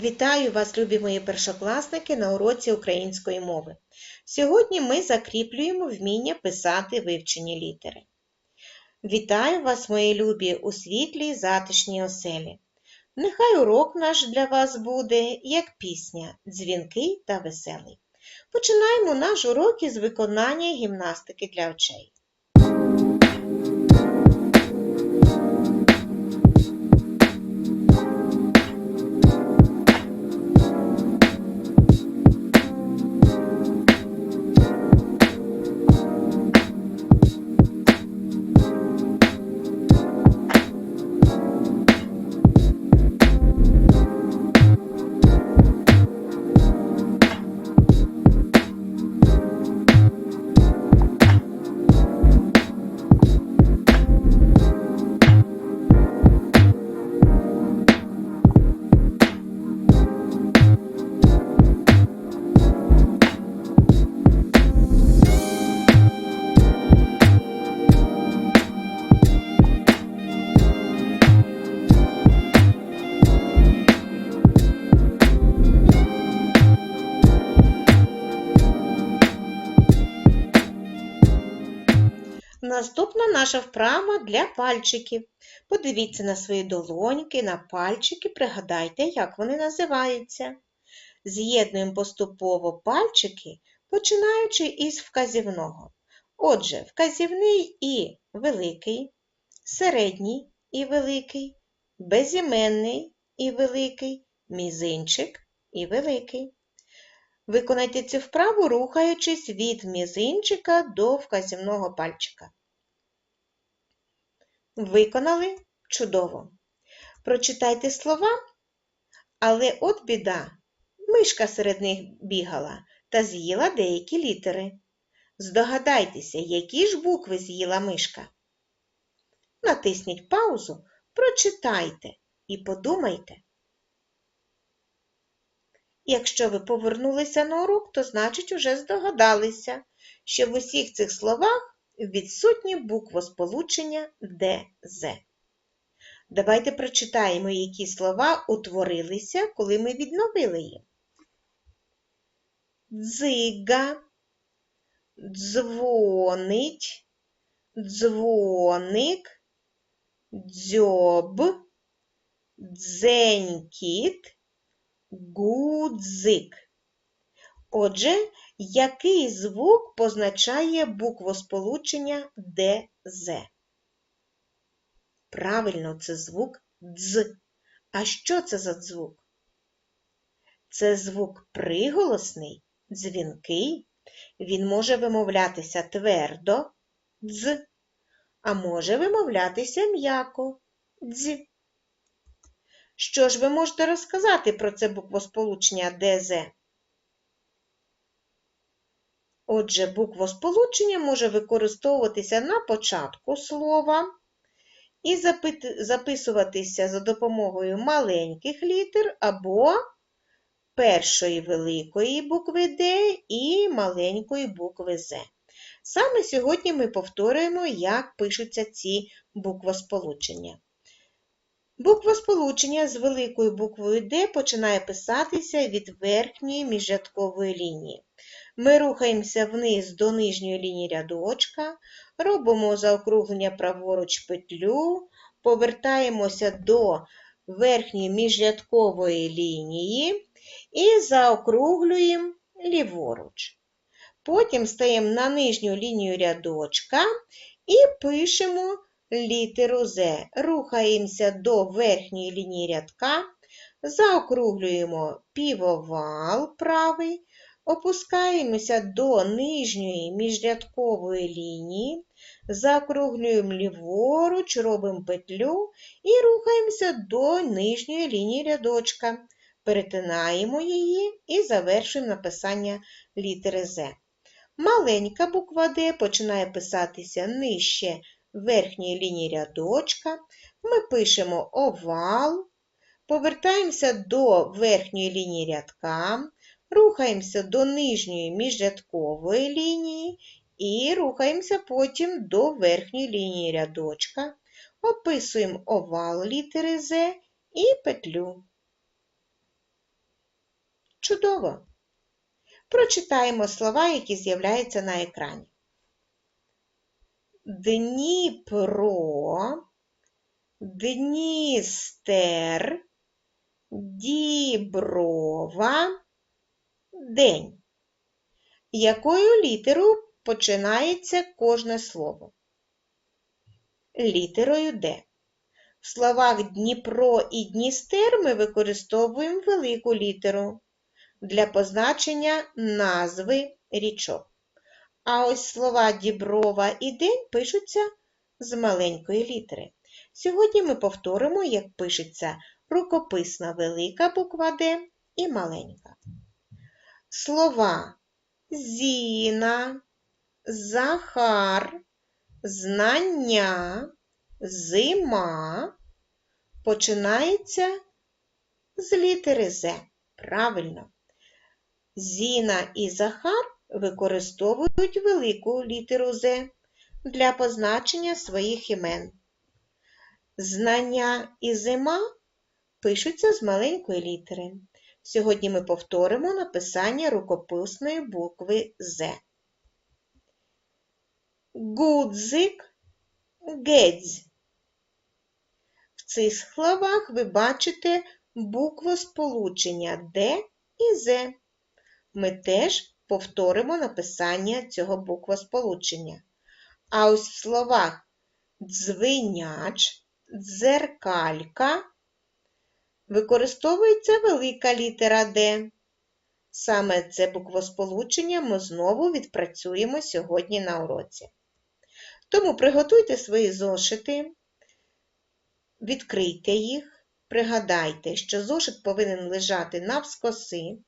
Вітаю вас, любі мої першокласники, на уроці української мови. Сьогодні ми закріплюємо вміння писати вивчені літери. Вітаю вас, мої любі, у світлій затишній оселі. Нехай урок наш для вас буде, як пісня, дзвінкий та веселий. Починаємо наш урок із виконання гімнастики для очей. Наступна наша вправа для пальчиків. Подивіться на свої долоньки, на пальчики, пригадайте, як вони називаються. З'єднуємо поступово пальчики, починаючи із вказівного. Отже, вказівний і великий, середній і великий, безіменний і великий, мізинчик і великий. Виконайте цю вправу, рухаючись від мізинчика до вказівного пальчика. Виконали чудово. Прочитайте слова, але от біда. Мишка серед них бігала та з'їла деякі літери. Здогадайтеся, які ж букви з'їла мишка. Натисніть паузу, прочитайте і подумайте. Якщо ви повернулися на урок, то значить уже здогадалися, що в усіх цих словах відсутні буквосполучення ДЗ. Давайте прочитаємо, які слова утворилися, коли ми відновили їх. Дзига, дзвонить, дзвоник, дзьоб, дзенькіт, гудзик. Отже, який звук позначає буквосполучення ДЗ? Правильно, це звук дз. А що це за звук? Це звук приголосний, дзвінкий. Він може вимовлятися твердо дз, а може вимовлятися м'яко дз. Що ж ви можете розказати про це буквосполучення ДЗ? Отже, буквосполучення може використовуватися на початку слова і записуватися за допомогою маленьких літер або першої великої букви Д і маленької букви З. Саме сьогодні ми повторюємо, як пишуться ці буквосполучення. Буквосполучення з великою буквою Д починає писатися від верхньої міжрядкової лінії. Ми рухаємося вниз до нижньої лінії рядочка, робимо заокруглення праворуч петлю, повертаємося до верхньої міжрядкової лінії і заокруглюємо ліворуч. Потім стаємо на нижню лінію рядочка і пишемо літеру З. Рухаємося до верхньої лінії рядка, заокруглюємо півовал правий, опускаємося до нижньої міжрядкової лінії, заокруглюємо ліворуч, робимо петлю і рухаємося до нижньої лінії рядочка. Перетинаємо її і завершуємо написання літери З. Маленька буква Д починає писатися нижче верхньої лінії рядочка. Ми пишемо овал, повертаємося до верхньої лінії рядка, рухаємося до нижньої міжрядкової лінії і рухаємося потім до верхньої лінії рядочка, описуємо овал літери З і петлю. Чудово! Прочитаємо слова, які з'являються на екрані. Дніпро, Дністер, Діброва, День. Якою літерою починається кожне слово? Літерою Д. В словах Дніпро і Дністер ми використовуємо велику літеру для позначення назви річок. А ось слова Діброва і День пишуться з маленької літери. Сьогодні ми повторимо, як пишеться рукописна велика буква Д і маленька. Слова Зіна, Захар, знання, зима починається з літери З. Правильно. Зіна і Захар використовують велику літеру З для позначення своїх імен. Знання і зима пишуться з маленької літери. Сьогодні ми повторимо написання рукописної букви З. Гудзик, гедзь. В цих словах ви бачите буквосполучення Д і З. Ми теж повторимо написання цього буквосполучення. А ось в словах дзвеняч, дзеркалька використовується велика літера Д. Саме це буквосполучення ми знову відпрацюємо сьогодні на уроці. Тому приготуйте свої зошити, відкрийте їх, пригадайте, що зошит повинен лежати навскоси.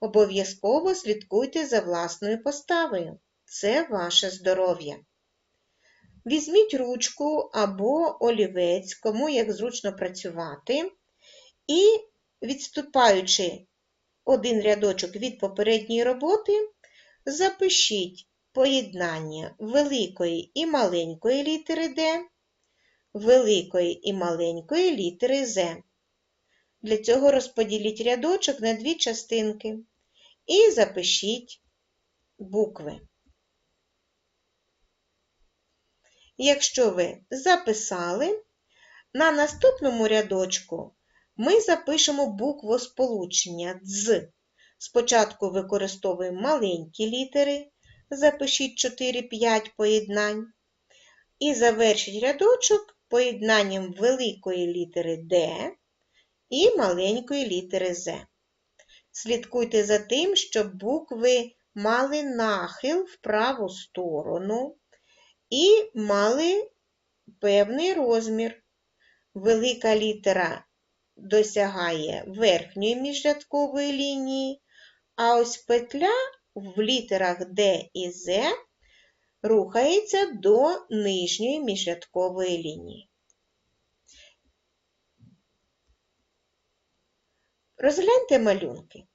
Обов'язково слідкуйте за власною поставою. Це ваше здоров'я. Візьміть ручку або олівець, кому як зручно працювати, і, відступаючи один рядочок від попередньої роботи, запишіть поєднання великої і маленької літери Д, великої і маленької літери З. Для цього розподіліть рядочок на дві частинки і запишіть букви. Якщо ви записали, на наступному рядочку ми запишемо букву сполучення «дз». Спочатку використовуємо маленькі літери, запишіть 4-5 поєднань. І завершіть рядочок поєднанням великої літери Д і маленької літери З. Слідкуйте за тим, щоб букви мали нахил в праву сторону і мали певний розмір. Велика літера досягає верхньої міжрядкової лінії, а ось петля в літерах Д і З рухається до нижньої міжрядкової лінії. Розгляньте малюнки.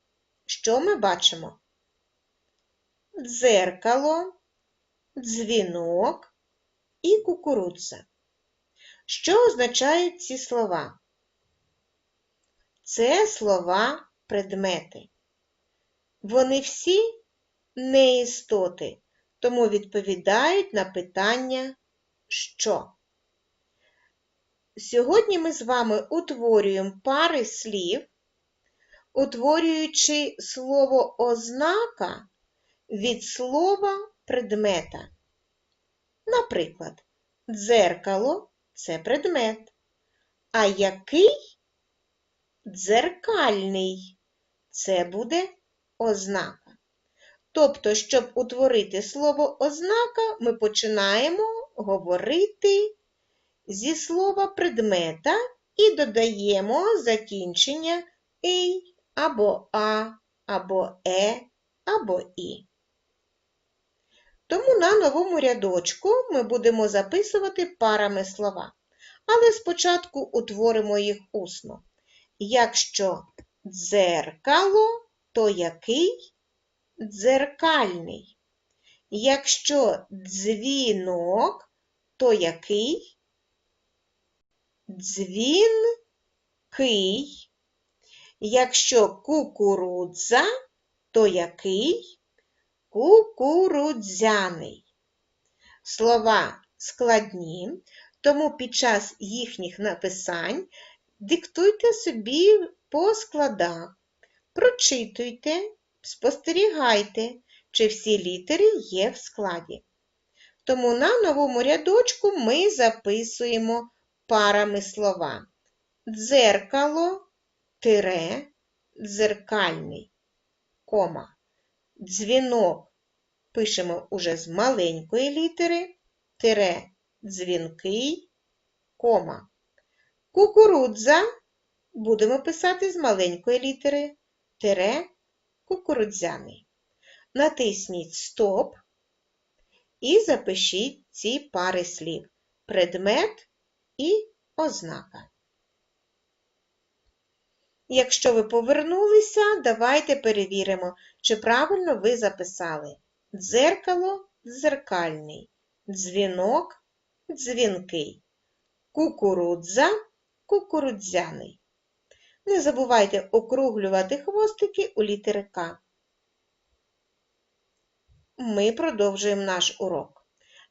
Що ми бачимо? Дзеркало, дзвінок і кукурудза. Що означають ці слова? Це слова предмети. Вони всі не істоти, тому відповідають на питання що. Сьогодні ми з вами утворюємо пари слів, утворюючи слово ознака від слова предмета. Наприклад, дзеркало це предмет. А який дзеркальний це буде ознака. Тобто, щоб утворити слово ознака, ми починаємо говорити зі слова предмета і додаємо закінчення «ей» або А, або Е, або І. Тому на новому рядочку ми будемо записувати парами слова. Але спочатку утворимо їх усно. Якщо дзеркало, то який дзеркальний? Якщо дзвінок, то який дзвінкий? Якщо кукурудза, то який? Кукурудзяний. Слова складні, тому під час їхніх написань диктуйте собі по складах, прочитуйте, спостерігайте, чи всі літери є в складі. Тому на новому рядочку ми записуємо парами слова. Дзеркало, тире, дзеркальний, кома. Дзвінок пишемо уже з маленької літери, тире дзвінкий, кома. Кукурудза будемо писати з маленької літери, тире кукурудзяний. Натисніть Стоп і запишіть ці пари слів предмет і ознака. Якщо ви повернулися, давайте перевіримо, чи правильно ви записали дзеркало дзеркальний, дзвінок дзвінкий, кукурудза кукурудзяний. Не забувайте округлювати хвостики у літери К. Ми продовжуємо наш урок.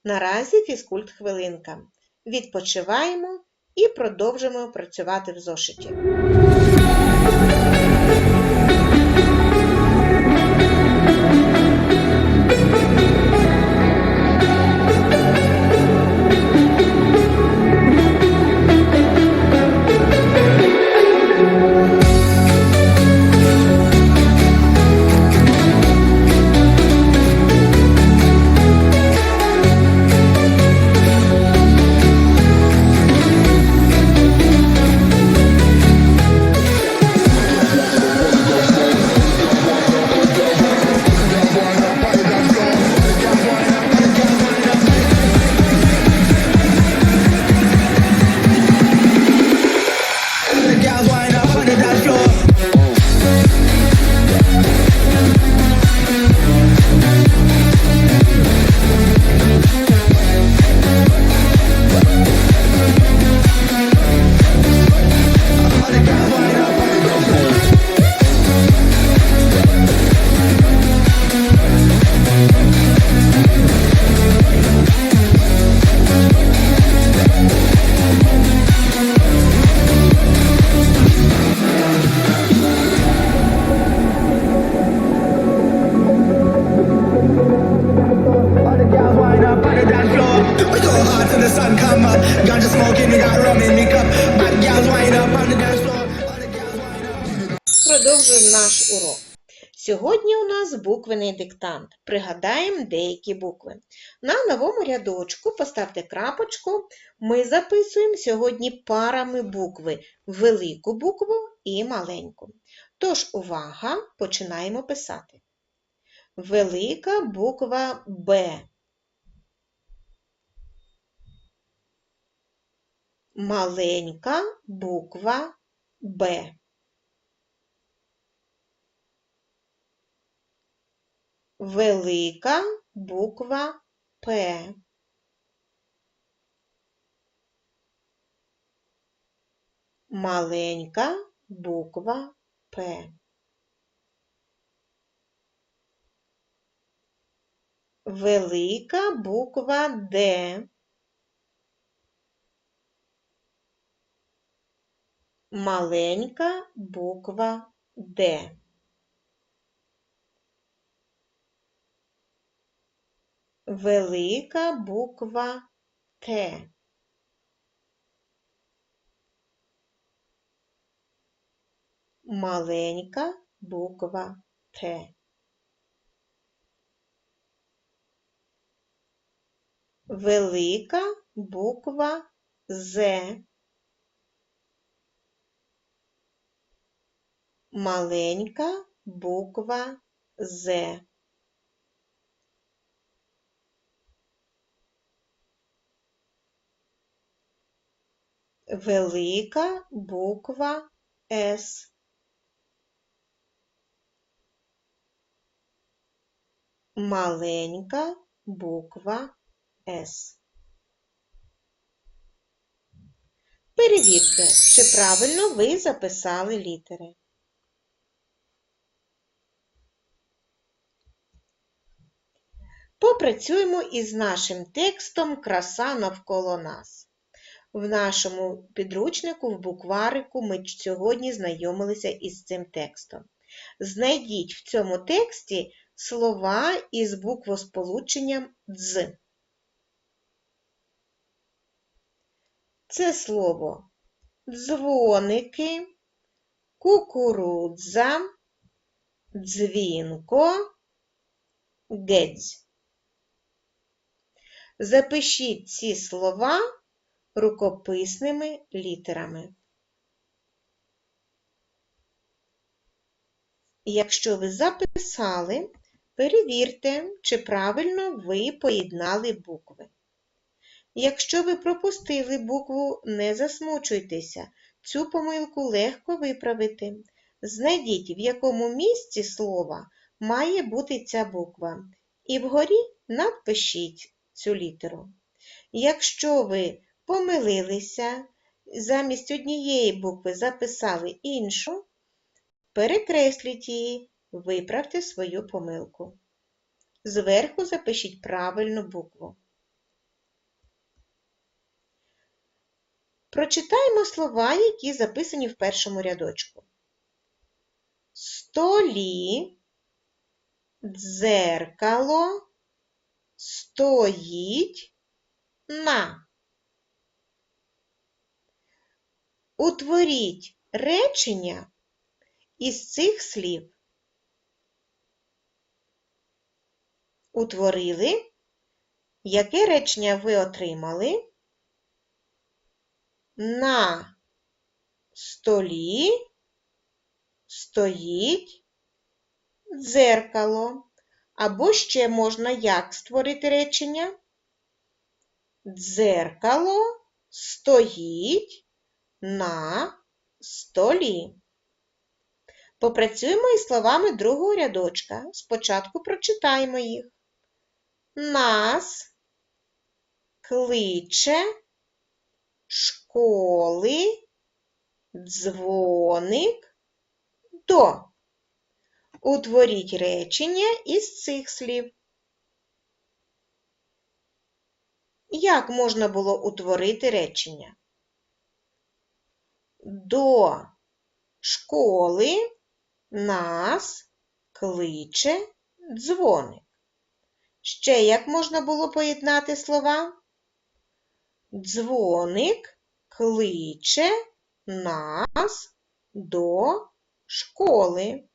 Наразі фізкульт хвилинка. Відпочиваємо і продовжуємо працювати в зошиті. Сьогодні у нас буквений диктант. Пригадаємо деякі букви. На новому рядочку поставте крапочку. Ми записуємо сьогодні парами букви велику букву і маленьку. Тож, увага, починаємо писати. Велика буква Б. Маленька буква Б. Велика буква П. Маленька буква П. Велика буква Д. Маленька буква Д. Велика буква Т. Маленька буква Т. Велика буква З. Маленька буква З. велика буква С. Маленька буква С. Перевірте, чи правильно ви записали літери. Попрацюємо із нашим текстом Краса навколо нас. В нашому підручнику, в букварику ми сьогодні знайомилися із цим текстом. Знайдіть в цьому тексті слова із буквосполученням «дз». Це слово дзвоники, кукурудза, дзвінко, гедзь. Запишіть ці слова рукописними літерами. Якщо ви записали, перевірте, чи правильно ви поєднали букви. Якщо ви пропустили букву, не засмучуйтеся, цю помилку легко виправити. Знайдіть, в якому місці слова має бути ця буква, і вгорі надпишіть цю літеру. Якщо ви помилилися, замість однієї букви записали іншу, перекресліть її, виправте свою помилку. Зверху запишіть правильну букву. Прочитаємо слова, які записані в першому рядочку. Столі, дзеркало, стоїть на. Утворіть речення із цих слів. Утворили. Яке речення ви отримали? На столі стоїть дзеркало. Або ще можна як створити речення? Дзеркало стоїть на столі. Попрацюємо із словами другого рядочка. Спочатку прочитаємо їх. Нас кличе школи дзвоник до. Утворіть речення із цих слів. Як можна було утворити речення? До школи нас кличе дзвоник. Ще як можна було поєднати слова? Дзвоник кличе нас до школи.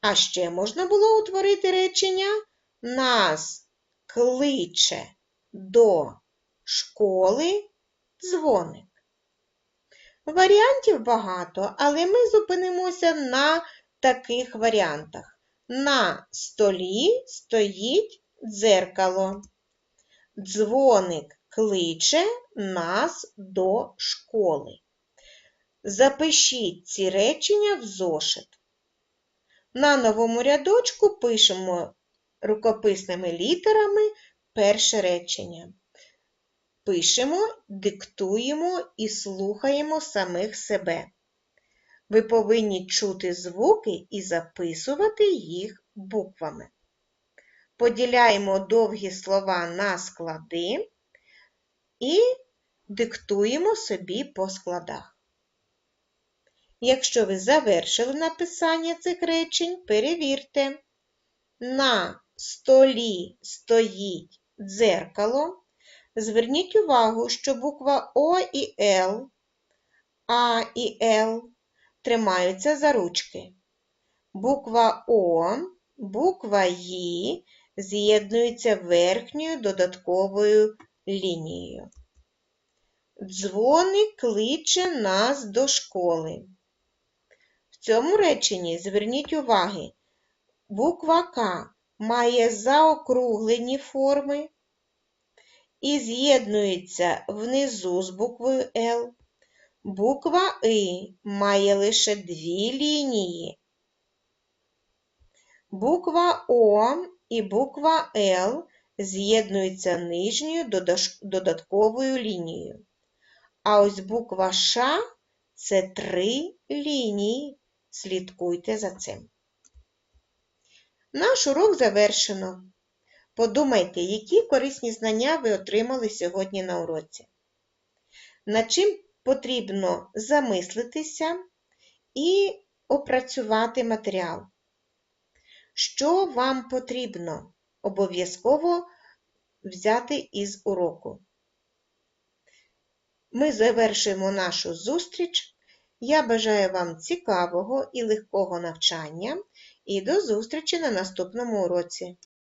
А ще можна було утворити речення нас кличе до школи дзвоник. Варіантів багато, але ми зупинимося на таких варіантах. На столі стоїть дзеркало. Дзвоник кличе нас до школи. Запишіть ці речення в зошит. На новому рядочку пишемо рукописними літерами перше речення. Пишемо, диктуємо і слухаємо самих себе. Ви повинні чути звуки і записувати їх буквами. Поділяємо довгі слова на склади і диктуємо собі по складах. Якщо ви завершили написання цих речень, перевірте. На столі стоїть дзеркало. Зверніть увагу, що буква О і Л, А і Л тримаються за ручки. Буква О, буква Ї з'єднуються верхньою додатковою лінією. Дзвоник кличе нас до школи. В цьому реченні зверніть уваги, буква К має заокруглені форми і з'єднується внизу з буквою Л. Буква И має лише дві лінії. Буква О і буква Л з'єднуються нижньою додатковою лінією. А ось буква Ш це три лінії. Слідкуйте за цим. Наш урок завершено. Подумайте, які корисні знання ви отримали сьогодні на уроці. Над чим потрібно замислитися і опрацювати матеріал. Що вам потрібно обов'язково взяти із уроку? Ми завершуємо нашу зустріч. Я бажаю вам цікавого і легкого навчання і до зустрічі на наступному уроці.